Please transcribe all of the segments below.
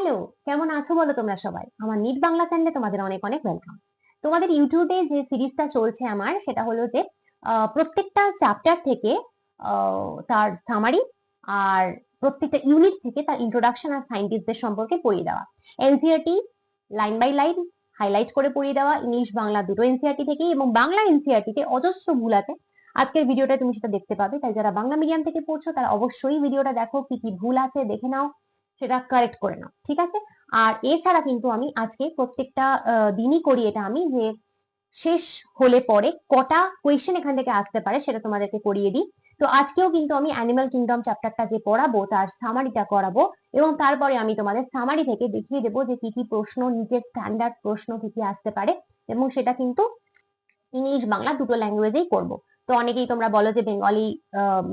Hello কেমন আছো বলো তোমরা সবাই? আমার নিট বাংলা চ্যানেলে তোমাদের অনেক অনেক ওয়েলকাম তোমাদের ইউটিউবে যে সিরিজটা চলছে আমার, সেটা হলো যে প্রত্যেকটা চ্যাপ্টার থেকে তার সামারি আর প্রত্যেকটা ইউনিট থেকে তার ইন্ট্রোডাকশন আর সায়েন্টিস্টদের সম্পর্কে পড়িয়ে দেওয়া। NCERT line by line highlight করে পড়িয়ে দেওয়া ইংলিশ বাংলা দুটো এনসিআরটি থেকে এবং বাংলা এনসিআরটি তে অজস্র ভুল আছে। আজকের ভিডিওটা তুমি সেটা দেখতে পাবে, তাই যারা বাংলা মিডিয়াম থেকে পড়ছো, তারা অবশ্যই ভিডিওটা দেখো, কি কি ভুল আছে দেখে নাও। সেটা কারেক্ট করে নাও, ঠিক আছে? আর এছাড়া কিন্তু আমি আজকে প্রত্যেকটা দিনই করি এটা আমি যে শেষ হলে পরে কটা কোয়েশ্চেন এখান থেকে আসতে পারে সেটা তোমাদেরকে করিয়ে দিই। তো আজকেও কিন্তু আমি অ্যানিমাল কিংডম চ্যাপ্টারটা যে পড়াবো তার সামারিটা করাবো এবং তারপরে আমি তোমাদের সামারি থেকে দেখিয়ে দেবো যে কি কি প্রশ্ন নিচের স্ট্যান্ডার্ড প্রশ্ন কি কি আসতে পারে এবং সেটা কিন্তু ইংলিশ বাংলা দুটো ল্যাঙ্গুয়েজেই করব। তো অনেকেই তোমরা বলো যে বেঙ্গলি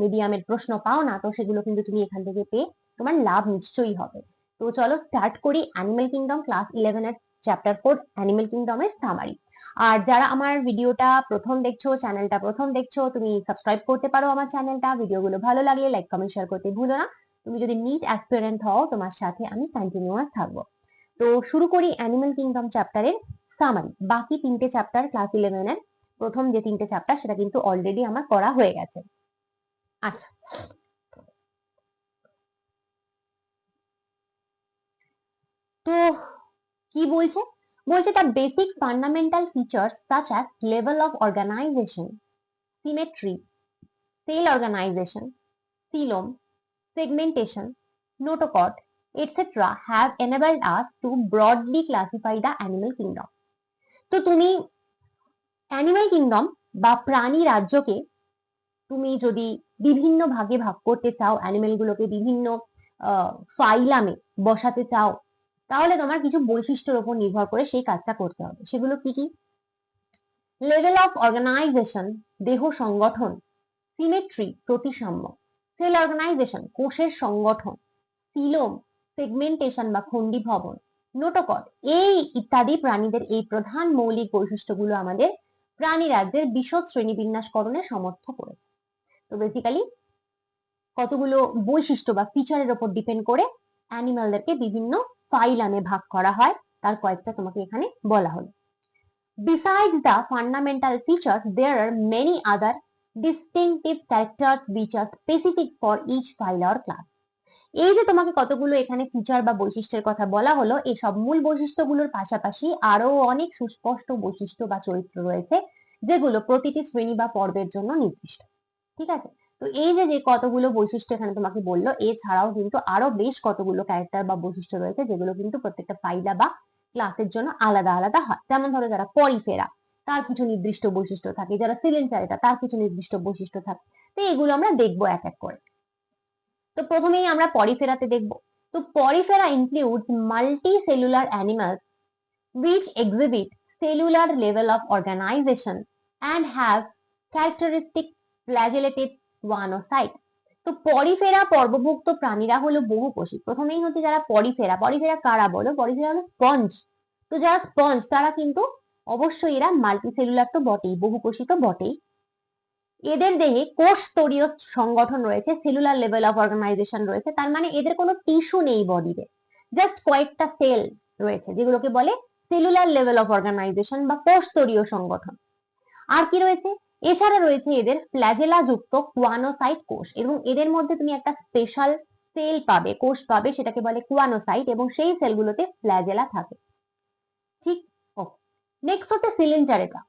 মিডিয়ামের প্রশ্ন পাও না, তো সেগুলো কিন্তু তুমি এখান থেকে পেয়ে তোমার লাভ নিশ্চয়ই হবে। তো চলো স্টার্ট করি অ্যানিমেল কিংডম ক্লাস ইলেভেনের চ্যাপ্টার ফোর অ্যানিমেল কিংডমের সামারি আর যারা আমার ভিডিওটা প্রথম দেখছ চ্যানেলটা প্রথম দেখছ, তুমি সাবস্ক্রাইব করতে পারো আমার চ্যানেলটা ভিডিওগুলো ভালো লাগলে লাইক কমেন্ট শেয়ার করতে ভুলো না। তুমি যদি নিট অ্যাসপিরেন্ট হও, তোমার সাথে আমি কন্টিনিউয়াস থাকব। তো শুরু করি অ্যানিমেল কিংডম চ্যাপ্টারের সামারি বাকি তিনটে চ্যাপ্টার ক্লাস ইলেভেনের প্রথম যে তিনটে চ্যাপ্টার সেটা কিন্তু অলরেডি আমার করা হয়ে গেছে। আচ্ছা তো কি বলছে বলছে the basic fundamental features such as level of organisation symmetry cell organisation coelom segmentation, notochord, etc. have enabled us to broadly classify the animal kingdom. তো তুমি অ্যানিমাল কিংডম বা প্রাণী রাজ্যকে তুমি যদি বিভিন্ন ভাগে ভাগ করতে চাও অ্যানিমেল গুলোকে বিভিন্ন ফাইলামে বসাতে চাও তাহলে তোমার কিছু বৈশিষ্ট্যের উপর নির্ভর করে সেই কাজটা করতে হবে। সেগুলো কি কি? লেভেল অফ অর্গানাইজেশন দেহ সংগঠন সিমেট্রি প্রতিসাম্য। সেল অর্গানাইজেশন কোষের সংগঠন সিলোম সেগমেন্টেশন বা খন্ডি ভবন নোটোকট এই ইত্যাদি প্রাণীদের এই প্রধান মৌলিক বৈশিষ্ট্যগুলো আমাদের প্রাণী রাজ্যের বিশদ শ্রেণীবিন্যাসকরণে সমর্থ করেছে তো বেসিক্যালি কতগুলো বৈশিষ্ট্য বা ফিচারের উপর ডিপেন্ড করে অ্যানিমালদেরকে বিভিন্ন ফাইলামে ভাগ করা হয় তার কয়েকটা তোমাকে এখানে বলা হলো। Besides the fundamental features, there are many other distinctive characters which are specific for each file or class. এই যে তোমাকে কতগুলো এখানে ফিচার বা বৈশিষ্ট্যের কথা বলা হলো এই সব মূল বৈশিষ্ট্যগুলোর পাশাপাশি আরও অনেক সুস্পষ্ট বৈশিষ্ট্য বা চরিত্র রয়েছে যেগুলো প্রতিটি শ্রেণি বা পর্বের জন্য নির্দিষ্ট। ঠিক আছে? তো এই যে যে কতগুলো বৈশিষ্ট্য এখানে তোমাকে বলল, এছাড়াও কিন্তু আরও বেশ কতগুলো ক্যারেক্টার বা বৈশিষ্ট্য রয়েছে যেগুলো কিন্তু প্রত্যেকটা ফাইলা বা ক্লাসের জন্য আলাদা আলাদা হয়। যেমন ধরো যারা পরিফেরা, তার কিছু নির্দিষ্ট বৈশিষ্ট্য থাকে। যারা সিলেন্সারিটা তার কিছু নির্দিষ্ট বৈশিষ্ট্য থাকে। তো এগুলো আমরা দেখব এক এক করে। তো প্রথমেই আমরা পরিফেরাতে দেখব। তো Porifera includes multicellular animals which exhibit cellular level of organization and have characteristic flagellated guanocyte তো পরিফেরা পর্বভুক্ত প্রাণীরা হলো বহুকোষী প্রথমেই হচ্ছে যারা পরিফেরা। পরিফেরা কারা বলো? পরিফেরা হলো স্পঞ্জ তো যারা স্পঞ্জ তারা কিন্তু অবশ্যই এরা মাল্টিসেলুলার তো বটেই বহুকোষী তো বটেই। এদের দেহে কোষ স্তরীয় সংগঠন রয়েছে সেলুলার লেভেল অফ অর্গানাইজেশন রয়েছে। তার মানে এদের কোনো টিস্যু নেই বডিতে জাস্ট কয়েকটা সেল রয়েছে, যেগুলোকে বলে সেলুলার লেভেল অফ অর্গানাইজেশন বা কোষ স্তরীয় সংগঠন। আর কি রয়েছে? এছাড়া রয়েছে এদের ফ্ল্যাজেলা যুক্ত কুয়ানোসাইট কোষ এবং এদের মধ্যে তুমি একটা স্পেশাল সেল পাবে কোষ পাবে সেটাকে বলে কুয়ানোসাইট এবং সেই সেলগুলোতে ফ্ল্যাজেলা থাকে ঠিক নেক্সট হচ্ছে Coelenterata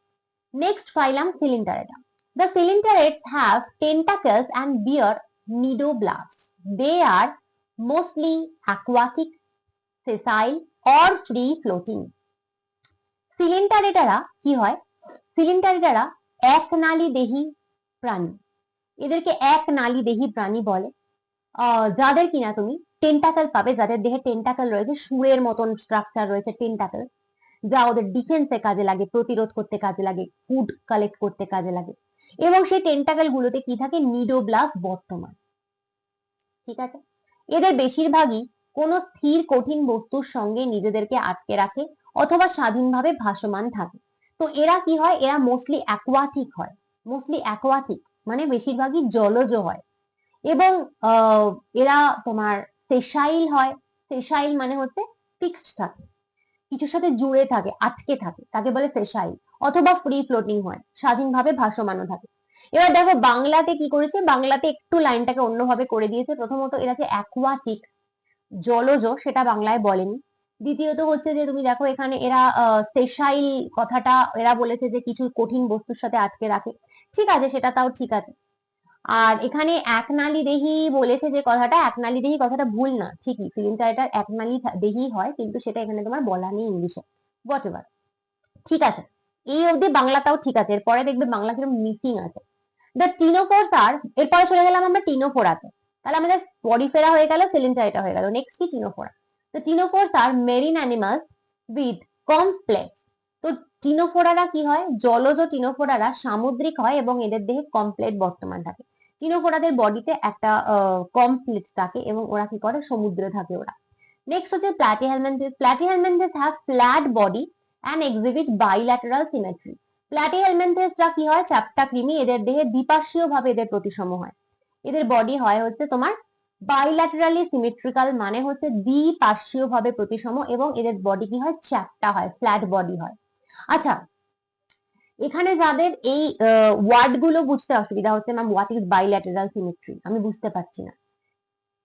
next phylum Coelenterata The cylinderates have tentacles and bear nidoblasts. They are mostly aquatic, sessile or free floating. সিলিন্ডারেটারা কি হয় সিলিন্ডারেটারা এক নালী দেহি প্রাণী। এদেরকে এক নালী দেহি প্রাণী বলে। যাদের কিনা তুমি টেন্টাকেল পাবে, যাদের দেহে টেন্টাকেল রয়েছে, সুরের মতন স্ট্রাকচার রয়েছে টেন্টাকেল যা ওদের ডিফেন্সে কাজে লাগে, প্রতিরোধ করতে কাজে লাগে ফুড কালেক্ট করতে কাজে লাগে। এবং সেই টেন্টাকেল গুলোতে কি থাকে? নিডোব্লাস্ট বর্তমান। ঠিক আছে? এদের বেশিরভাগই কোনো স্থির কঠিন বস্তুর সঙ্গে নিজেদেরকে আটকে রাখে, অথবা স্বাধীনভাবে ভাসমান থাকে। তো এরা কি হয়? এরা মোস্টলি অ্যাকোয়াটিক হয়। মোস্টলি অ্যাকোয়াটিক মানে বেশিরভাগই জলজ হয়। এবং এরা তোমার সেসাইল হয়। সেশাইল মানে হচ্ছে ফিক্সড থাকে। কিছুর সাথে জুড়ে থাকে, আটকে থাকে। তাকে বলে সেশাইল অথবা ফ্রি ফ্লোটিং হয়। স্বাধীনভাবে ভাসমানও থাকে। এবার দেখো, বাংলাতে কি করেছে? বাংলাতে একটু লাইনটাকে অন্যভাবে করে দিয়েছে। প্রথমত এরা যে অ্যাকোয়াটিক জলজ সেটা বাংলায় বলেনি। দ্বিতীয়ত হচ্ছে যে তুমি দেখো এখানে এরা সেশাইল কথাটা এরা বলেছে যে কিছু কঠিন বস্তুর সাথে আটকে রাখে। ঠিক আছে, সেটা তাও ঠিক আছে। আর এখানে একনালি দেহি বলেছে যে কথাটা, একনালি দেহি কথাটা ভুল না, ঠিকই। ফিল্ম চার্টার একনালি দেহি হয়, কিন্তু সেটা এখানে তোমার বলা নেই ইংলিশে। হোয়াট এভার ঠিক আছে। এই অবধি বাংলাটাও ঠিক আছে। এরপরে দেখবে বাংলা কীরকম মিসিং আছে। দ্য টিনোফোর্স আর এরপরে চলে গেলাম আমরা টিনোফোরাতে তাহলে আমাদের পরিফেরা হয়ে গেল সেলিনচাইটা হয়ে গেল। নেক্সট কি টিনোফোরা তো ctenophores are marine animals with complex তো টিনোফোরারা কি হয়? জলজ টিনোফোরারা সামুদ্রিক হয় এবং এদের দেহে কমপ্লেট বর্তমান থাকে। টিনোফোরাদের বডিতে একটা কমপ্লিট থাকে এবং ওরা কি করে? সমুদ্রে থাকে ওরা। নেক্সট হচ্ছে Platyhelminthes Platyhelminthes have flat body and exhibit bilateral symmetry প্ল্যাটিহেলমেন্থিসরা কি হয়? চাপটা কৃমি এদের দেহে দ্বিপার্শ্বীয় ভাবে এদের প্রতিসম হয়। এদের বডি হয় হচ্ছে তোমার বাইল্যাটারালি সিমেট্রিক্যাল মানে হচ্ছে দ্বিপার্শ্বীয় ভাবে প্রতিসম এবং এদের বডি কি হয়? চ্যাপটা হয় ফ্ল্যাট বডি হয়। আচ্ছা এখানে যাদের এই ওয়ার্ডগুলো বুঝতে অসুবিধা হচ্ছে ma'am what is bilateral symmetry আমি বুঝতে পারছি না।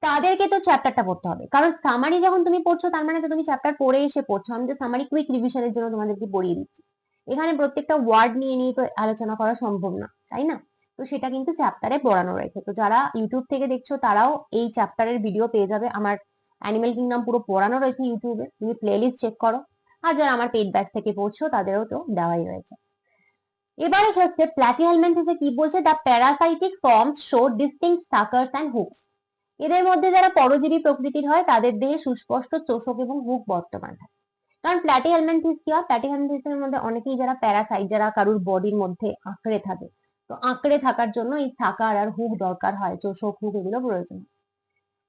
তাদেরকে তো চ্যাপ্টারটা পড়তে হবে। কারণ সামারি যখন তুমি পড়ছো, তার মানে তো তুমি চ্যাপ্টার পড়ে এসে পড়ছো। আমি তো সামারি কুইক রিভিশনের জন্য তোমাদেরকে পড়িয়ে দিচ্ছি। এখানে প্রত্যেকটা ওয়ার্ড নিয়ে নিয়ে তো আলোচনা করা সম্ভব না, তাই না? তো সেটা কিন্তু চ্যাপ্টারে পড়ানো রয়েছে। তো যারা ইউটিউব থেকে দেখছ, তারাও এই চ্যাপ্টারের ভিডিও পেয়ে যাবে। আমার অ্যানিমেল কিংডম পুরো পড়ানো রয়েছে ইউটিউবে তুমি প্লেলিস্ট চেক করো। আর যারা আমার পেড ব্যাচ থেকে পড়ছো, তাদেরও তো দেওয়াই রয়েছে। এবারে হচ্ছে প্ল্যাটি প্ল্যাটিহেলমেন্থিসে কি বলছে the parasitic forms show distinct suckers and hooks এদের মধ্যে যারা পরজীবী প্রকৃতির হয়, তাদের দেহে সুস্পষ্ট চোষক এবং হুক বর্তমান থাকে কারণ প্ল্যাটি প্ল্যাটিহেলমেন্থিস কি হয় প্ল্যাটি প্ল্যাটিহেলমেন্থিসের মধ্যে অনেকেই যারা প্যারাসাইট যারা কারুর বডির মধ্যে আঁকড়ে থাকে তো আঁকড়ে থাকার জন্য এই সাকার আর হুক দরকার হয়, চোষক হুক এগুলো প্রয়োজন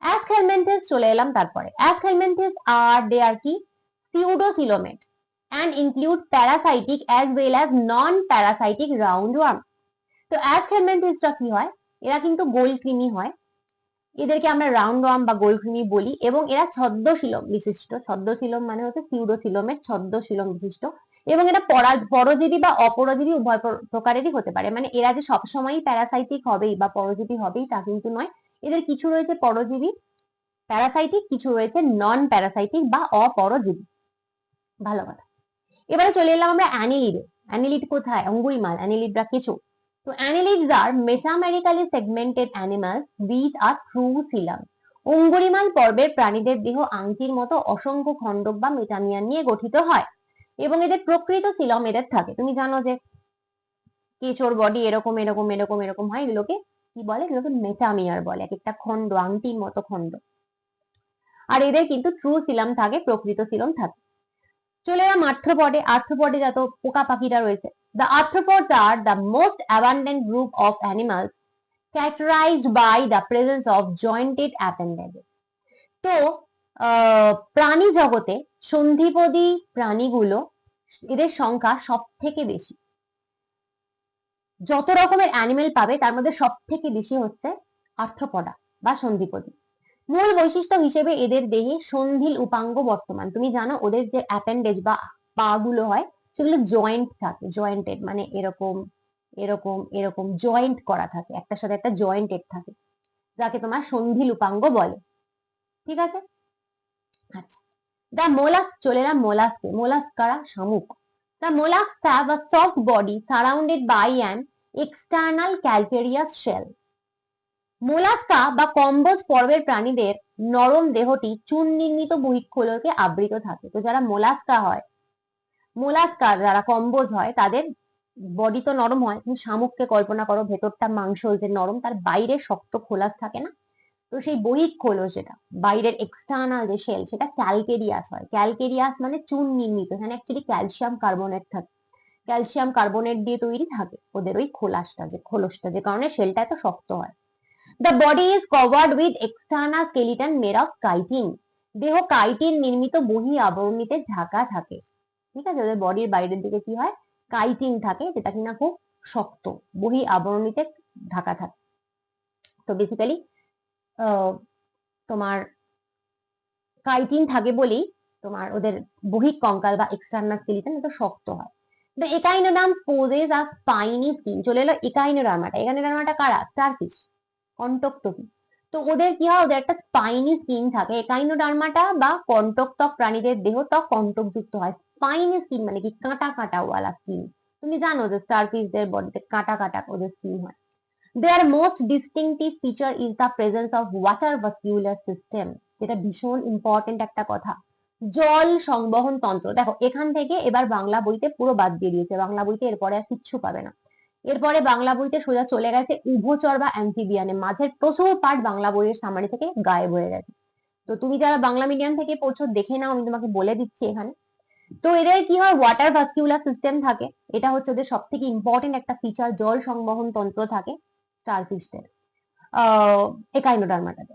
অ্যাসহেলমেন্থিস চলে এলাম তারপরে। অ্যাসহেলমেন্থিস আর দে আর কি? Pseudocoelomate and include parasitic as well as non-parasitic roundworms. তো অ্যাসহেলমেন্থিসরা কি হয়? এরা কিন্তু গোল কৃমি হয়। এদেরকে আমরা রাউন্ড ওয়ার্ম বা গোল কৃমি বলি এবং এরা ছদ্মশিলম বিশিষ্ট। ছদ্মশিলম মানে হচ্ছে সিউডোসিলমের ছদ্মশিলম বিশিষ্ট। এবং এটা পরজীবী বা অপরজীবী উভয় প্রকারেরই হতে পারে। মানে এরা যে সবসময়ই প্যারাসাইটিক হবেই বা পরজীবী হবেই, তা কিন্তু নয়। এদের কিছু রয়েছে পরজীবী প্যারাসাইটিক কিছু রয়েছে নন প্যারাসাইটিক বা অপরজীবী। ভালো কথা। এবারে চলে এলাম আমরা অ্যানিলিডে। অ্যানিলিড কোথায়? অঙ্গুরিমাল অ্যানিলিডরা কেঁচো তো annelids are metamerically segmented animals with are true coelom অঙ্গুরিমাল পর্বের প্রাণীদের দেহ আংটির মতো অসংখ্য খণ্ডক বা মেটামিয়ান নিয়ে গঠিত হয়। এবং এদের প্রকৃত সিলম এদের থাকে। তুমি জানো যে কেঁচোর বডি এরকম এরকম এরকম এরকম হয়। এগুলোকে কি বলে? এগুলোকে মেটামিয়ার বলে। এক একটা খণ্ড আংটির মতো খণ্ড। আর এদের কিন্তু ট্রু সিলাম থাকে, প্রকৃত সিলম থাকে। চলে এলাম আর্থ্রোপডে আর্থ্রোপডে যত পোকা পাখিরা রয়েছে the arthropods are the most abundant group of animals characterized by the presence of jointed appendages. তো প্রাণী জগতে সন্ধিপদী প্রাণীগুলো এদের সংখ্যা সব থেকে বেশি। যত রকমের অ্যানিমেল পাবে, তার মধ্যে সব থেকে বেশি হচ্ছে আর্থ্রোপডা বা সন্ধিপদী। মূল বৈশিষ্ট্য হিসেবে এদের দেহে সন্ধিল উপাঙ্গ বর্তমান। তুমি জানো ওদের যে অ্যাপেন্ডেজ বা পা গুলো হয়, সেগুলো জয়েন্ট থাকে জয়েন্টেড মানে এরকম এরকম এরকম জয়েন্ট করা থাকে। একটার সাথে একটা জয়েন্টেড থাকে, যাকে তোমার সন্ধিল উপাঙ্গ বলে। ঠিক আছে? আচ্ছা। দ্য মোলাস চলে এলাম মোলাসকে মোলাস কারা? শামুক। The molluscs have a soft body surrounded by an external calcareous shell Mollusca বা কম্বোজ পর্বের প্রাণীদের নরম দেহটি চুন নির্মিত বহিঃখোলকে আবৃত থাকে। তো যারা মোলাস্কা হয়, মোলাস্কা যারা কম্বোজ হয়, তাদের বডি তো নরম হয় তুমি শামুককে কল্পনা করো, ভেতরটা মাংস যে নরম, তার বাইরে শক্ত খোলাস থাকে না। তো সেই বহিক খোলস যেটা, বাইরের এক্সটার্নাল যে শেল সেটা ক্যালকেরিয়াস হয়। ক্যালকেরিয়াস মানে চুন নির্মিত, এখানে অ্যাকচুয়ালি ক্যালসিয়াম কার্বনেট থাকে ক্যালসিয়াম কার্বনেট দিয়ে তৈরি থাকে ওদের ওই খোলাসটা যে, খোলসটা যে কারণে শেলটা এত শক্ত হয়। The body is covered with external skeleton made of chitin দেহ কাইটিন নির্মিত বহি আবরণীতে ঢাকা থাকে। ঠিক আছে? ওদের বডির বাইরের দিকে কি হয়? কাইটিন থাকে, যেটা কিনা খুব শক্ত। বহি আবরণীতে ঢাকা থাকে। তো বেসিক্যালি তোমার কাইটিন থাকে বলেই তোমার ওদের বহিক কঙ্কাল বা এক্সটার্নাল স্কেলিটন এটা শক্ত হয়। The echinoderms possess R spiny skin চলে এলো একাইনোডার্মাটা একাইনোডার্মাটা কারা? স্টারফিশ কন্টকতকি তো ওদের কি হয়? ওদের একটা স্পাইনি স্কিন থাকে। একাইনোডার্মাটা বা কন্টকতক প্রাণীদের দেহ ত্বক কন্টকযুক্ত হয়। স্পাইনি স্কিন মানে কি? কাঁটা কাঁটা ওয়ালা স্কিন তুমি জানো যে স্টারফিশদের বডিতে কাঁটা কাঁটা ওদের স্কিন হয়। Their most distinctive feature is the presence of water vascular system যেটা ভীষণ ইম্পর্টেন্ট একটা কথা। জল সংবহন তন্ত্র। দেখো, এখান থেকে এবার বাংলা বইতে পুরো বাদ দিয়ে দিয়েছে। বাংলা বইতে এরপরে আর কিচ্ছু পাবে না। এরপরে বাংলা বইতে সোজা চলে গেছে উভচর বা অ্যাম্ফিবিয়ানে মাঝের প্রচুর পার্ট বাংলা বইয়ের সামারি থেকে গায়েব হয়ে গেছে। তো তুমি যারা বাংলা মিডিয়াম থেকে পড়ছো, দেখে নাও, আমি তোমাকে বলে দিচ্ছি এখানে। তো এদের কি হয়? ওয়াটার ভাস্কিউলার সিস্টেম থাকে। এটা হচ্ছে ওদের সব থেকে ইম্পর্টেন্ট একটা ফিচার জল সংবহন তন্ত্র থাকে। স্টারফিশদের একাইনোডার্মাটাতে।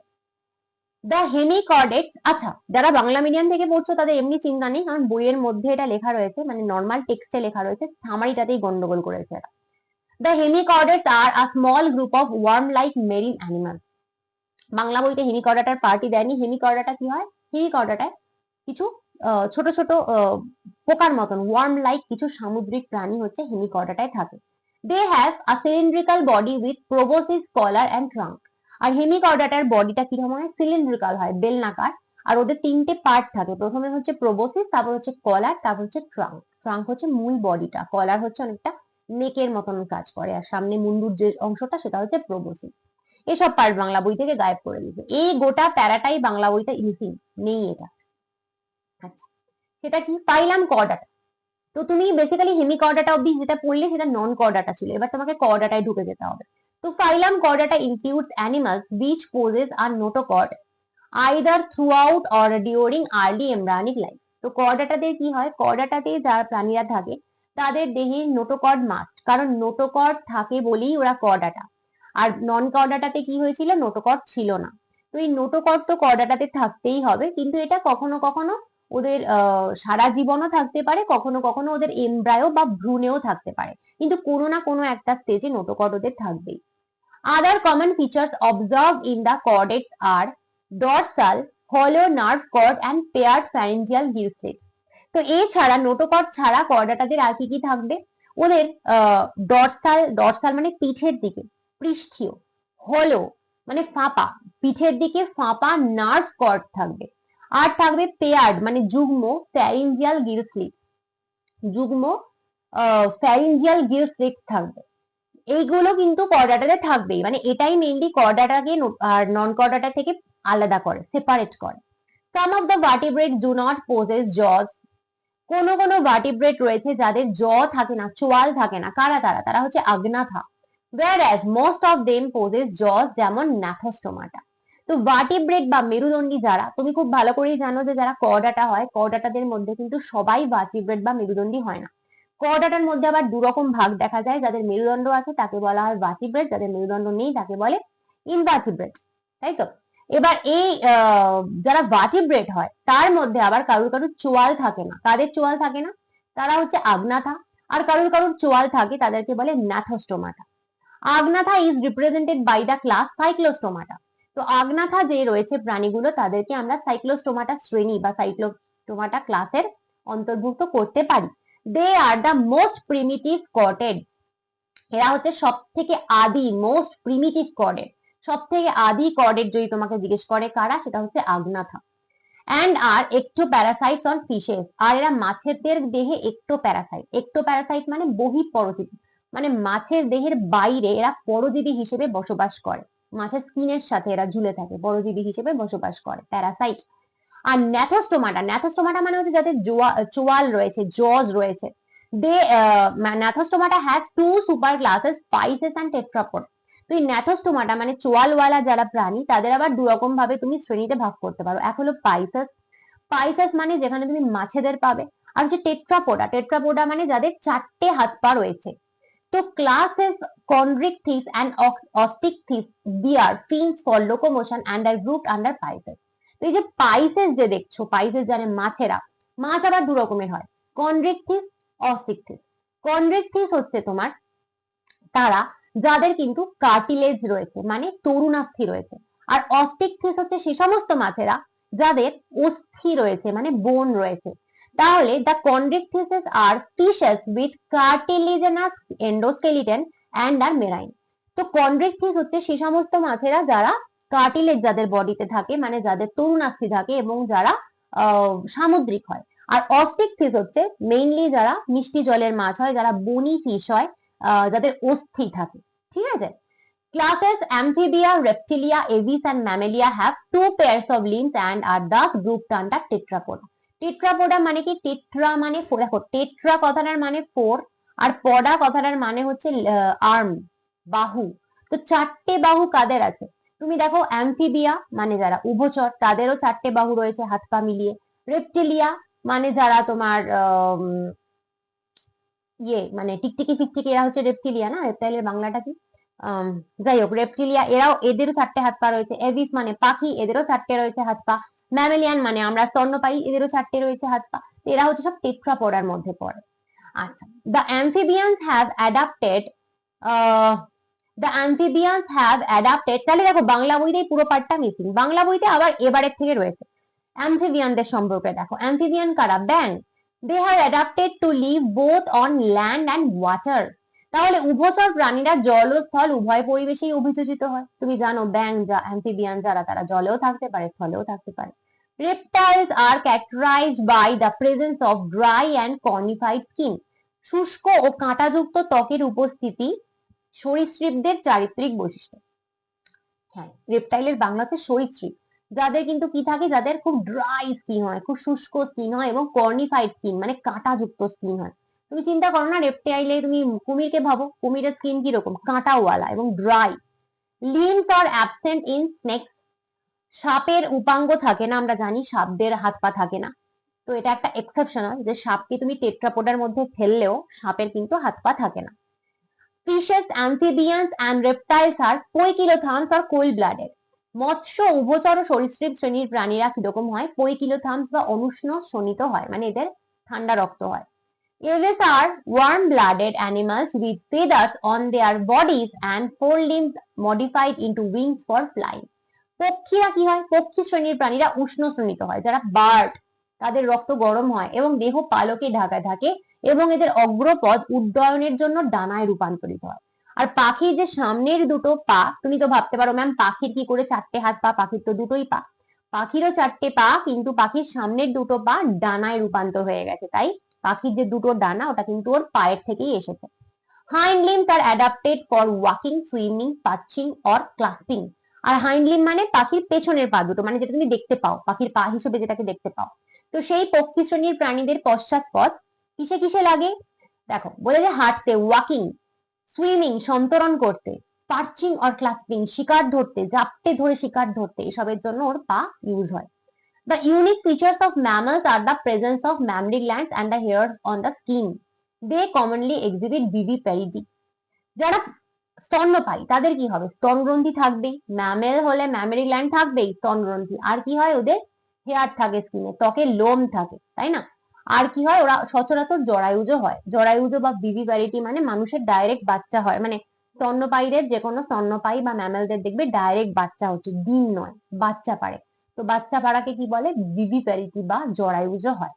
দ্য হেমিকর্ডেটস আচ্ছা যারা বাংলা মিডিয়াম থেকে পড়ছো, তাদের এমনি চিন্তা নেই, কারণ বইয়ের মধ্যে এটা লেখা রয়েছে মানে নর্মাল টেক্সটে লেখা রয়েছে সামারিটাতেই গন্ডগোল করেছে এরা। The are a small group of worm like marine animal Bangla বইতে হেমিকর্ডাটার পার্টি দেয়নি। হেমিকর্ডাটা কি হয়? হেমিকর্ডাটায় কিছু ছোট ছোট পোকার মতন ওয়ার্ম লাইক কিছু সামুদ্রিক প্রাণী হচ্ছে হেমিকর্ডাটায় থাকে। They have a cylindrical body with proboscis collar and trunk আর হেমিকর্ডাটার বডিটা কীরকম হয়? সিলিন্ড্রিক্যাল হয় বেলনাকার আর ওদের তিনটে পার্ট থাকে। প্রথমে হচ্ছে প্রোবোসিস তারপর হচ্ছে কলার তারপর হচ্ছে ট্রাঙ্ক ট্রাঙ্ক হচ্ছে মূল বডিটা কলার হচ্ছে অনেকটা নেকের মতন কাজ করে। আর সামনে মুন্ডুর যে অংশটা, সেটা হচ্ছে প্রোবোসিস এসব পার্ট বাংলা বই থেকে গায়েব করে দিয়েছে। এই গোটা প্যারাটাই বাংলা বইতে মিসিং নেই এটা। আচ্ছা। সেটা কি? পাইলাম কর্ডাটা তো তুমি বেসিক্যালি হেমি কর্ডাটা অব্দি যেটা পড়লে সেটা নন কর্ডাটা ছিল। এবার তোমাকে কর্ডাটায় ঢুকে যেতে হবে। তো phylum Chordata includes animals which poses are notochord, either throughout or during early embryonic life তো কর্ডাটাতে কি হয়? কর্ডাটাতে যারা প্রাণীরা থাকে, তাদের দেহে নোটোকর্ড মাস্ট কারণ নোটোকর্ড থাকে বলেই ওরা কর্ডাটা আর নন কর্ডাটাতে কি হয়েছিল? নোটোকর্ড ছিল না। তো এই নোটোকর্ড তো কর্ডাটাতে থাকতেই হবে, কিন্তু এটা কখনো কখনো ওদের সারা জীবনও থাকতে পারে, কখনো কখনো ওদের এমব্রায়ো বা ভ্রূণেও থাকতে পারে। কিন্তু কোনো না কোনো একটা স্টেজে নোটোকর্ড ওদের থাকবেই। Other common features observe in the chordates are dorsal hollow nerve cord and pair pharyngeal gill slit তো এছাড়া নোটোকর্ড ছাড়া কর্ডাটাদের আর কি কি থাকবে? ওদের ডরসাল ডরসাল মানে পিঠের দিকে, পৃষ্ঠীয় হলো মানে ফাঁপা, পিঠের দিকে ফাঁপা নার্ভ কর্ড থাকবে। আর থাকবে পেয়ার্ড মানে যুগ্ম ফ্যারিঞ্জিয়াল গিলস্লিট যুগ্ম ফ্যারিঞ্জিয়াল গিলস্লিট থাকবে। এইগুলো কিন্তু কর্ডাটাতে থাকবেই মানে এটাই মেইনলি কর্ডাটাকে আর নন কর্ডাটা থেকে আলাদা করে সেপারেট করে। Some of the vertebrate do not possess jaws কোনো কোনো ভার্টিব্রেট রয়েছে যাদের জ থাকে না, চোয়াল থাকে না। কারা তারা? তারা হচ্ছে Agnatha. Whereas most of them poses jaws, যেমন ন্যাথোস্টোমাটা তো ভার্টিব্রেট বা মেরুদণ্ডী যারা, তুমি খুব ভালো করেই জানো যে যারা কর্ডাটা হয় কর্ডাটাদের মধ্যে কিন্তু সবাই ভার্টিব্রেট বা মেরুদণ্ডী হয় না। কর্ডাটার মধ্যে আবার দুরকম ভাগ দেখা যায়, যাদের মেরুদণ্ড আছে তাকে বলা হয় ভার্টিব্রেট যাদের মেরুদণ্ড নেই তাকে বলে ইনভার্টিব্রেট তাই তো? এবার এই যারা ভার্টিব্রেট হয়, তার মধ্যে আবার কারুর কারুর চোয়াল থাকে না। কাদের চোয়াল থাকে না? তারা হচ্ছে আগ্নাথা, আর কারুর কারুর চোয়াল থাকে তাদেরকে বলে Gnathostomata Agnatha is represented by the class Cyclostomata তো আগ্নাথা যে রয়েছে প্রাণীগুলো, তাদেরকে আমরা সাইক্লোস্টোমাটা শ্রেণি বা সাইক্লোস্টোমাটা ক্লাসের অন্তর্ভুক্ত করতে পারি। They are the most primitive কটেড এরা হচ্ছে সব থেকে আদি মোস্ট প্রিমিটিভ কর্ডেড সব থেকে আদি কর্ডেড যদি তোমাকে জিজ্ঞেস করে কারা, সেটা হচ্ছে আগ্নাথা। অ্যান্ড আর একটো প্যারাসাইটস অন ফিশেস আর এরা মাছেদের দেহে একটো প্যারাসাইট একটো প্যারাসাইট মানে বহি পরজীবী মানে মাছের দেহের বাইরে এরা পরজীবী হিসেবে বসবাস করে। মাছের স্কিনের সাথে এরা ঝুলে থাকে, পরজীবী হিসেবে বসবাস করে প্যারাসাইট আর ন্যাথোস্টোমাটা ন্যাথোস্টোমাটা মানে হচ্ছে যাদের চোয়াল রয়েছে জজ রয়েছে the Gnathostomata has two super classes Pisces and tetrapod তো এই ন্যাথোস্টোমাটা মানে চোয়ালওয়ালা যারা প্রাণী, তাদের আবার দুরকম ভাবে তুমি শ্রেণীতে ভাগ করতে পারো। এক হলো পাইসাস পাইসাস মানে যেখানে তুমি মাছেদের পাবে। আর হচ্ছে টেট্রাপোডা টেট্রাপোডা মানে যাদের চারটে হাত পা রয়েছে। তো classes chondrichthyes and osteichthyes bear fins for locomotion and are grouped under pieces. তো এই যে পাইসেস যে দেখছ পাইসেস জানে মাছেরা মাছ আবার দু রকমের হয়। কন্ড্রিকথিস অস্টিকথিস কন্ড্রিকথিস হচ্ছে তোমার, তারা যাদের কিন্তু কার্টিলেজ রয়েছে মানে তরুণাস্থি রয়েছে। আর অস্টিকথিস হচ্ছে সে সমস্ত মাছেরা যাদের অস্থি রয়েছে মানে বোন রয়েছে। তাহলে the Chondrichthyes are fishes with cartilaginous endoskeleton and are marine তো কন্ড্রিকথিস হচ্ছে সে সমস্ত মাছেরা যারা কার্টিলেজ যাদের বডিতে থাকে মানে যাদের তরুণাস্থি থাকে এবং যারা সামুদ্রিক হয়। আর অস্টিক ফিস হচ্ছে মেইনলি যারা মিষ্টি জলের মাছ হয় যারা বনি ফিশ হয় যাদের অস্থি থাকে। ঠিক আছে? Classes Amphibia, Reptilia, Aves and Mammalia have two pairs of limbs and are thus grouped under Tetrapoda. টেট্রাপোডা মানে কি? টেট্রা মানে দেখো টেট্রা কথাটার মানে ফোর আর পডা কথাটার মানে হচ্ছে আর্ম বাহু। তো চারটে বাহু কাদের আছে? তুমি দেখো অ্যামফিবিয়া মানে যারা, উভচর, তাদেরও চারটে বাহু রয়েছে হাত পা মিলিয়ে। রেপটিলিয়া মানে যারা তোমার ইয়ে মানে টিকটিকি ফিকটিকি, এরা হচ্ছে রেপটিলিয়া না? রেপটাইলের বাংলাটা কি? যাই হোক রেপটিলিয়া এরাও, এদেরও চারটে হাত পা রয়েছে। এভিস মানে পাখি, এদেরও চারটে রয়েছে হাত পা। ম্যামেলিয়ান মানে আমরা স্তন্যপায়ী, এদেরও চারটে রয়েছে হাত পা। এরা হচ্ছে সব টেট্রাপোডার মধ্যে পড়ে। আচ্ছা the amphibians have adapted the amphibians have adapted তাহলে দেখো বাংলা বইতেই পুরো পার্টটা মিসিং বাংলা বইতে আবার এবারের থেকে রয়েছে। অ্যামফিবিয়ানদের সম্পর্কে দেখো। অ্যামফিবিয়ান কারা? ব্যাং they have adapted to live both on land and water তাহলে উভচর প্রাণীরা জল ও স্থল উভয় পরিবেশেই অভিযোজিত হয়। তুমি জানো ব্যাং যা অ্যামফিবিয়ান যারা, তারা জলেও থাকতে পারে, স্থলেও থাকতে পারে। reptiles are characterized by the presence of dry and cornified skin. শুষ্ক ও কাঁটাযুক্ত ত্বকের উপস্থিতি সরীসৃপদের চারিত্রিক বৈশিষ্ট্য। হ্যাঁ রেপটাইলের বাংলাতে সরীসৃপ, যাদের কিন্তু কি থাকে? যাদের খুব ড্রাই স্কিন হয়, খুব শুষ্ক স্কিন হয় এবং কর্নিফাইড স্কিন মানে কাঁটাযুক্ত স্কিন হয়। তুমি চিন্তা করো না রেপটাইলে তুমি কুমিরকে ভাবো, কুমিরের স্কিন কীরকম? কাঁটাওয়ালা এবং dry limbs are absent in snakes সাপের উপাঙ্গ থাকে না, আমরা জানি সাপদের হাত পা থাকে না। তো এটা একটা এক্সেপশনাল যে সাপকে তুমি টেট্রাপোডার মধ্যে ফেললেও সাপের কিন্তু হাত পা থাকে না। Fishes amphibians and reptiles are poikilotherms are cold blooded মৎস্য, উভচর, সরীসৃপ শ্রেণির প্রাণীরা কীরকম হয়? পৈকিলোথামস বা অনুষ্ণ শোণিত হয় মানে এদের ঠান্ডা রক্ত হয়। Aves are warm-blooded animals with feathers on their bodies and forelimbs modified into wings for flying. পক্ষীরা কি হয়? পক্ষী শ্রেণির প্রাণীরা উষ্ণ শ্রেণীত হয়। যারা বার্ড, তাদের রক্ত গরম হয় এবং দেহ পালকে ঢাকা থাকে এবং এদের অগ্রপদ উড্ডয়নের জন্য ডানায় রূপান্তরিত হয়। আর পাখির যে সামনের দুটো পা, তুমি তো ভাবতে পারো ম্যাম পাখির কি করে চারটে হাত পা, পাখির তো দুটোই পা। পাখিরও চারটে পা, কিন্তু পাখির সামনের দুটো পা ডানায় রূপান্তর হয়ে গেছে। তাই পাখির যে দুটো ডানা, ওটা কিন্তু ওর পায়ের থেকেই এসেছে। Hind limbs are adapted for walking swimming perching or clasping R hind limb মানে পাখির পেছনের পা দুটো মানে যেটা তুমি দেখতে পাও, পাখির পা হিসেবে যেটাকে দেখতে পাও। তো সেই পক্ষী শ্রেণির প্রাণীদের পশ্চাৎপদ কিসে কিসে লাগে? দেখো, বলে যে হাঁটতে ওয়াকিং সুইমিং সন্তরণ করতে পার্চিং অর ক্লাসপিং শিকার ধরতে, জাপটে ধরে শিকার ধরতে, এসবের জন্য ওর পা ইউজ হয়। The unique features of mammals are the presence of mammary glands and the hairs on the skin. They commonly exhibit viviparity. যারা স্তন্যপায়ী, তাদের কি হবে? স্তনগ্রন্থি থাকবেই। ম্যামেল হলে ম্যামেরি গ্ল্যান্ড থাকবেই, স্তনগ্রন্থি। আর কি হয় ওদের? হেয়ার থাকে স্কিনে ত্বকে লোম থাকে, তাই না? আর কি হয়? ওরা সচরাচর জরায়ুজ হয়। জরায়ুজ বা বিভিপ্যারিটি মানে মানুষের ডাইরেক্ট বাচ্চা হয়। মানে স্তন্যপায়ীদের যে কোনো স্তন্যপায়ী বা ম্যামেলদের দেখবে ডাইরেক্ট বাচ্চা হচ্ছে, ডিম নয়, বাচ্চা পারে। তো বাচ্চা পাড়াকে কি বলে? বিবিপ্যারিটি বা জরায়ুজ হয়।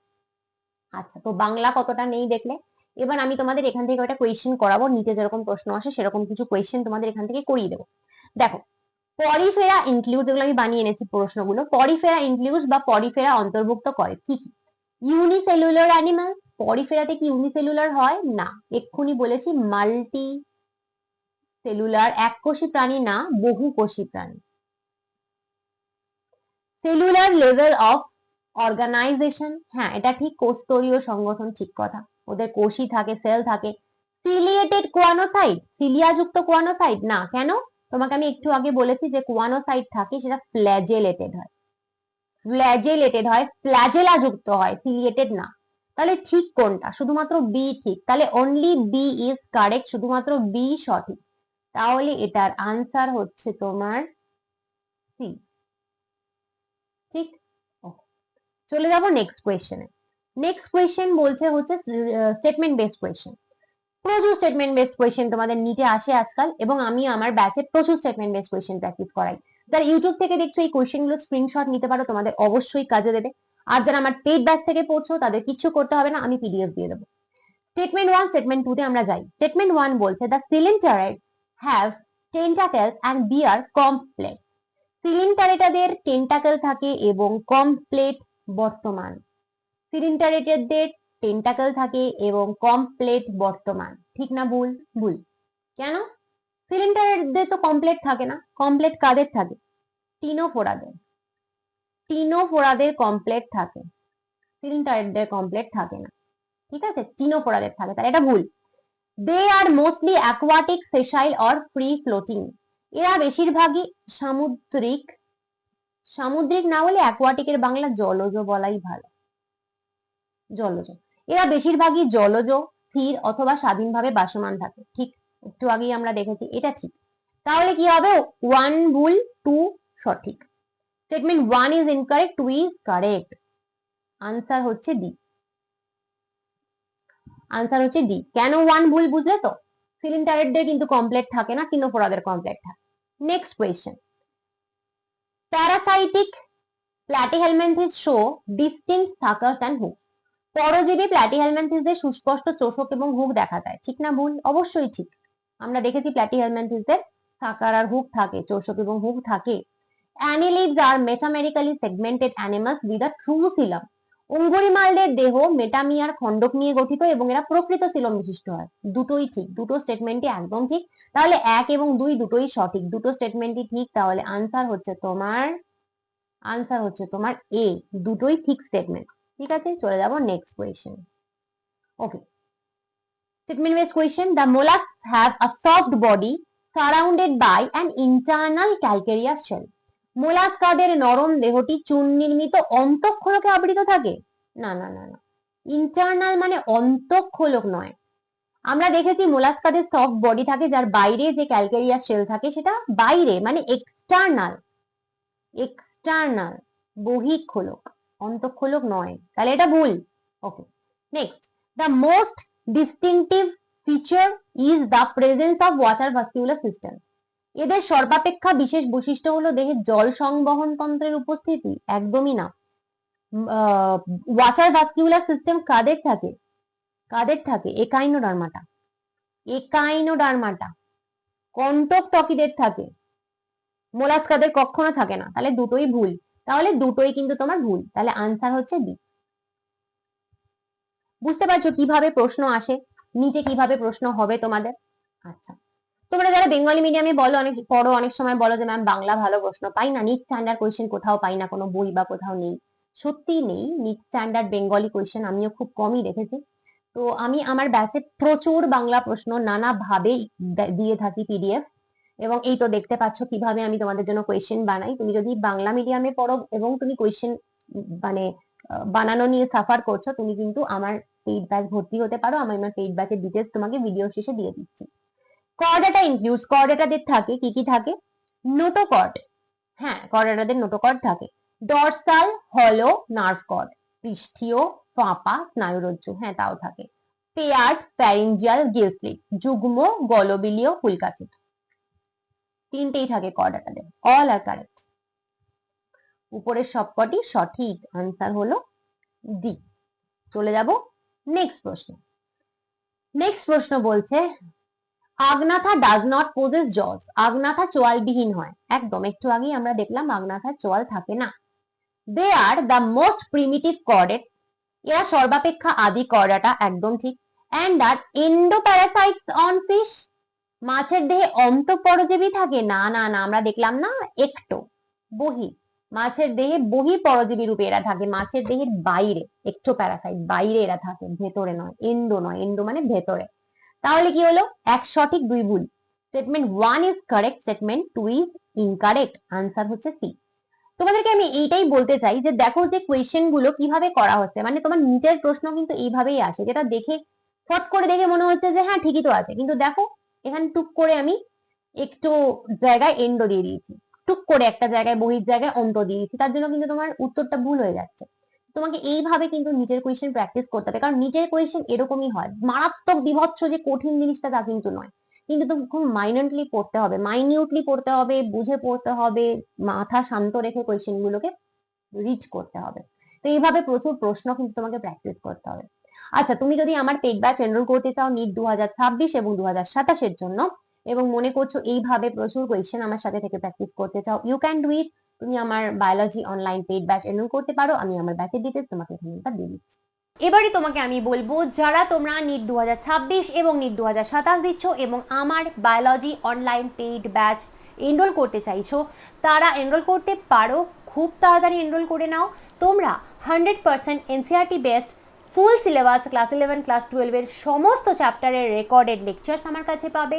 আচ্ছা তো বাংলা কতটা নেই দেখলে? এবার আমি তোমাদের এখান থেকে একটা কোয়েশ্চেন করাবো, নিচে যেরকম প্রশ্ন আসে সেরকম কিছু কোয়েশ্চেন তোমাদের এখান থেকে করিয়ে দেবো। দেখো, পরিফেরা ইনক্লুড যেগুলো আমি বানিয়ে এনেছি প্রশ্নগুলো, পরিফেরা ইনক্লুড বা পরিফেরা অন্তর্ভুক্ত করে কি কি? ইউনিসেলুলার অ্যানিমাল পরিফেরাতে কি ইউনিসেলুলার হয়? না, এক্ষুনি বলেছি মাল্টি সেলুলার এককোষী প্রাণী না, বহু বহুকোষী প্রাণী। সেলুলার লেভেল অফ অর্গানাইজেশন হ্যাঁ এটা ঠিক কোষস্তরীয় সংগঠন ঠিক কথা। ওদের কোষই থাকে সেল থাকে। সিলিয়েটেড কোয়ানোসাইট সিলিয়াযুক্ত কোয়ানোসাইট, না, কেন? তোমাকে আমি একটু আগে বলেছি যে কোয়ানোসাইট থাকে, সেটা ফ্ল্যাজেলেটেড হয়। ফ্ল্যাজেলেটেড হয় ফ্ল্যাজেলা যুক্ত হয় সিলিয়েটেড না। তাহলে ঠিক কোনটা? শুধুমাত্র বি ঠিক। তাহলে অনলি বি ইজ কারেক্ট শুধুমাত্র বি সঠিক। তাহলে এটার আনসার হচ্ছে তোমার সি ঠিক চলে যাব নেক্সট কোয়েশ্চেনে নেক্সট কোয়েশ্চেন বলছে হচ্ছে স্টেটমেন্ট বেসড কোয়েশ্চেন প্রচুর স্টেটমেন্ট বেসড কোয়েশ্চেন তোমাদের নিটে আসে আজকাল এবং আমি আমার ব্যাচে প্রচুর স্টেটমেন্ট বেসড কোয়েশ্চেন প্র্যাকটিস করাই। যারা ইউটিউব থেকে দেখছ এই কোয়েশ্চেনগুলো স্ক্রিনশট নিতে পারো, তোমাদের অবশ্যই কাজে দেবে। আর যারা আমার পেড ব্যাচ থেকে পড়ছো, তাদের কিছু করতে হবে না, আমি পিডিএফ দিয়ে দেবো। স্টেটমেন্ট ওয়ান স্টেটমেন্ট টু তে আমরা যাই। স্টেটমেন্ট ওয়ান বলছে the coelenterates have tentacles and bear comb plate সিলিন্ডারেটাদের tentacle থাকে এবং কমপ্লেট বর্তমান। সিলিন্ডারেটেডদের টেন্টাকেল থাকে এবং কমপ্লেট বর্তমান। ঠিক না ভুল? ভুল। কেন? সিলিন্ডারেটদের তো কমপ্লেট থাকে না। কমপ্লেট কাদের থাকে? টিনোফোরাদের টিনোফোরাদের কমপ্লেট থাকে। সিলিন্ডারেটদের কমপ্লেট থাকে না। ঠিক আছে? টিনোফোরাদের থাকে। তাহলে এটা ভুল। They are mostly aquatic sessile or free floating এরা বেশিরভাগই সামুদ্রিক সামুদ্রিক না বলে অ্যাকোয়াটিকের বাংলা জলজ বলাই ভালো। জলজ। এরা বেশিরভাগই জলজ, স্থির অথবা স্বাধীনভাবে বাসমান থাকে। ঠিক একটু আগেই আমরা দেখেছি, এটা ঠিক। তাহলে কি হবে? ওয়ান ভুল টু সঠিক। Statement one is incorrect two is correct answer হচ্ছে ডি আনসার হচ্ছে ডি কেন ওয়ান ভুল বুঝলে তো? সিলিন্ডারেটদের কিন্তু কমপ্লেট থাকে না কিনোফোরাদের কমপ্লেট থাকে। Next question parasitic platyhelminthes show distinct suckers and hook পরজীবী প্ল্যাটিহেলমেন্থিসদের সুস্পষ্ট চোষক এবং হুক দেখা যায়, ঠিক না ভুল? অবশ্যই ঠিক। আমরা দেখেছি প্ল্যাটিহেলমেন্থিসদের সাকার আর হুক থাকে, চোষক এবং হুক থাকে। Annelids are metamerically segmented animals with a true coelom অঙ্গুরিমালদের দেহ মেটামিয়ার খণ্ডক নিয়ে গঠিত এবং এরা প্রকৃত সিলম বিশিষ্ট হয়। দুটোই ঠিক, দুটো স্টেটমেন্টই একদম ঠিক। তাহলে এক এবং দুই দুটোই সঠিক। দুটো স্টেটমেন্টই ঠিক, তাহলে আনসার হচ্ছে তোমার আনসার হচ্ছে তোমার এ দুটোই ঠিক স্টেটমেন্ট ঠিক আছে? চলে যাব next question okay statement base question the molluscs have a soft body surrounded by an internal calcareous shell মোলাস্কাদের নরম দেহটি চুন নির্মিত অন্তঃক্ষলকে আবৃত থাকে। না না না না। ইন্টারনাল মানে অন্তঃক্ষলক নয়। আমরা দেখেছি মোলাস্কাদের সফট বডি থাকে যার বাইরে যে ক্যালকেরিয়া শেল থাকে সেটা বাইরে মানে এক্সটার্নাল এক্সটার্নাল বহিঃক্ষলক, অন্তঃক্ষলক নয়। তাহলে এটা ভুল। Okay next the most distinctive feature is the presence of water vascular system এদের সর্বাপেক্ষা বিশেষ বৈশিষ্ট্য হলো দেহের জল সংবহন তন্ত্রের উপস্থিতি। একদমই না। ওয়াটার ভাস্কিউলার সিস্টেম কাদের থাকে? কাদের থাকে? একাইনোডার্মাটা। একাইনোডার্মাটা। কন্টক টকিদের থাকে। মোলাস্কাদের কখনো থাকে না। তাহলে দুটোই ভুল। তাহলে দুটোই কিন্তু তোমার ভুল। তাহলে আনসার হচ্ছে বি বুঝতে পারছ কীভাবে প্রশ্ন আসে? নিচে কীভাবে প্রশ্ন হবে তোমাদের? আচ্ছা। তোমরা যারা বেঙ্গলি মিডিয়ামে বলো, অনেক পড়ো, অনেক সময় বলো যে ম্যাম বাংলা ভালো প্রশ্ন পাই না নিট স্ট্যান্ডার্ড কোয়েশ্চেন কোথাও পাই না, কোনো বই বা কোথাও নেই। সত্যি নেই নিট স্ট্যান্ডার্ড বেঙ্গলি কোয়েশ্চেন আমিও খুব কমই দেখেছি। তো আমি আমার ব্যাচে প্রচুর বাংলা প্রশ্ন নানা ভাবে দিয়ে থাকি পিডিএফ এবং এই তো দেখতে পাচ্ছ কীভাবে আমি তোমাদের জন্য কোয়েশ্চেন বানাই। তুমি যদি বাংলা মিডিয়ামে পড়ো এবং তুমি কোয়েশ্চেন মানে বানানো নিয়ে সাফার করছ, তুমি কিন্তু আমার পেইড ব্যাচ ভর্তি হতে পারো। আমি আমার পেইড ব্যাচের ডিটেলস তোমাকে ভিডিও শেষে দিয়ে দিচ্ছি। কর্ডাটা ইনক্লুডস কর্ডাটাদের থাকে, কি কি থাকে? নোটোকর্ড হ্যাঁ কর্ডাটাদের নোটোকর্ড থাকে। ডরসাল হলো নার্ভ কর্ড পৃষ্ঠীয়, ফাঁপা, স্নায়ুরজ্জু হ্যাঁ তাও থাকে। পেয়ার্ড প্যারিঞ্জিয়াল গিলস্লিট যুগ্ম, গলবিলীয় ফুলকাচি তিনটেই থাকে কর্ডাটাদের অল আর কারেক্ট উপরের সবকটি সঠিক আনসার হলো ডি চলে যাব নেক্সট প্রশ্ন। নেক্সট প্রশ্ন বলছে আগনাথা ডাজ নট পোজেস জজ আগনাথা চোয়ালবিহীন হয়। একদম, একটু আগেই আমরা দেখলাম আগনাথা চোয়াল থাকে না। They are the most primitive chordate এরা সর্বাপেক্ষা আদি কর্ডাটা একদম ঠিক। And are endoparasites on fish মাছের দেহে অন্ত পরজীবী থাকে। না না না, আমরা দেখলাম না, একটো, বহি। মাছের দেহে বহি পরজীবী রূপে এরা থাকে। মাছের দেহের বাইরে একটো প্যারাসাইট বাইরে এরা থাকে। ভেতরে নয়, এন্ডো নয়, এন্ডো মানে ভেতরে। তাহলে কি হলো? এক সঠিক, দুই ভুল। Statement one is correct statement two is incorrect answer হচ্ছে সি তোমাদেরকে আমি এইটাই বলতে চাই যে দেখো যে কোয়েশ্চেনগুলো কীভাবে করা হচ্ছে। মানে তোমার নিটের প্রশ্ন কিন্তু এইভাবেই আসে, যেটা দেখে ফট করে দেখে মনে হচ্ছে যে হ্যাঁ ঠিকই তো আছে। কিন্তু দেখো, এখানে টুক করে আমি একটু জায়গায় এন্ডো দিয়ে দিয়েছি। টুক করে একটা জায়গায়, বহির জায়গায় অন্ত দিয়ে দিয়েছি। তার জন্য কিন্তু তোমার উত্তরটা ভুল হয়ে যাচ্ছে। তোমাকে এইভাবে কিন্তু নিচের কোয়েশ্চেন প্র্যাকটিস করতে হবে। কারণ নিজের কোয়েশ্চেন এরকমই হয়। মারাত্মক বিভৎস যে কঠিন জিনিসটা তা কিন্তু নয়। কিন্তু তুমি খুব মাইনটলি পড়তে হবে। মাইনিউটলি পড়তে হবে, বুঝে পড়তে হবে, মাথা শান্ত রেখে কোয়েশ্চেন গুলোকে রিচ করতে হবে। তো এইভাবে প্রচুর প্রশ্ন কিন্তু তোমাকে প্র্যাকটিস করতে হবে। আচ্ছা তুমি যদি আমার পেড ব্যাচ এনরোল করতে চাও নিট দু হাজার ছাব্বিশ এবং দু সাতাশের জন্য এবং মনে করছ এইভাবে প্রচুর কোয়েশ্চেন আমার সাথে থেকে প্র্যাকটিস করতে চাও ইউ ক্যান ডু ইট তুমি আমার biology online paid batch enroll করতে পারো, আমি আমার ব্যাচের ডিটেলস তোমাকে এখানে দিয়ে দিচ্ছি। এবারে তোমাকে আমি বলব, যারা তোমরা নিট দু হাজার ছাব্বিশ এবং নিট দু দিচ্ছ এবং আমার biology online paid batch enroll করতে চাইছো, তারা এনরোল করতে পারো, খুব তাড়াতাড়ি এনরোল করে নাও। তোমরা hundred percent NCERT based full syllabus class eleven class টুয়েলভের সমস্ত চ্যাপ্টারের রেকর্ডেড লেকচার্স আমার কাছে পাবে।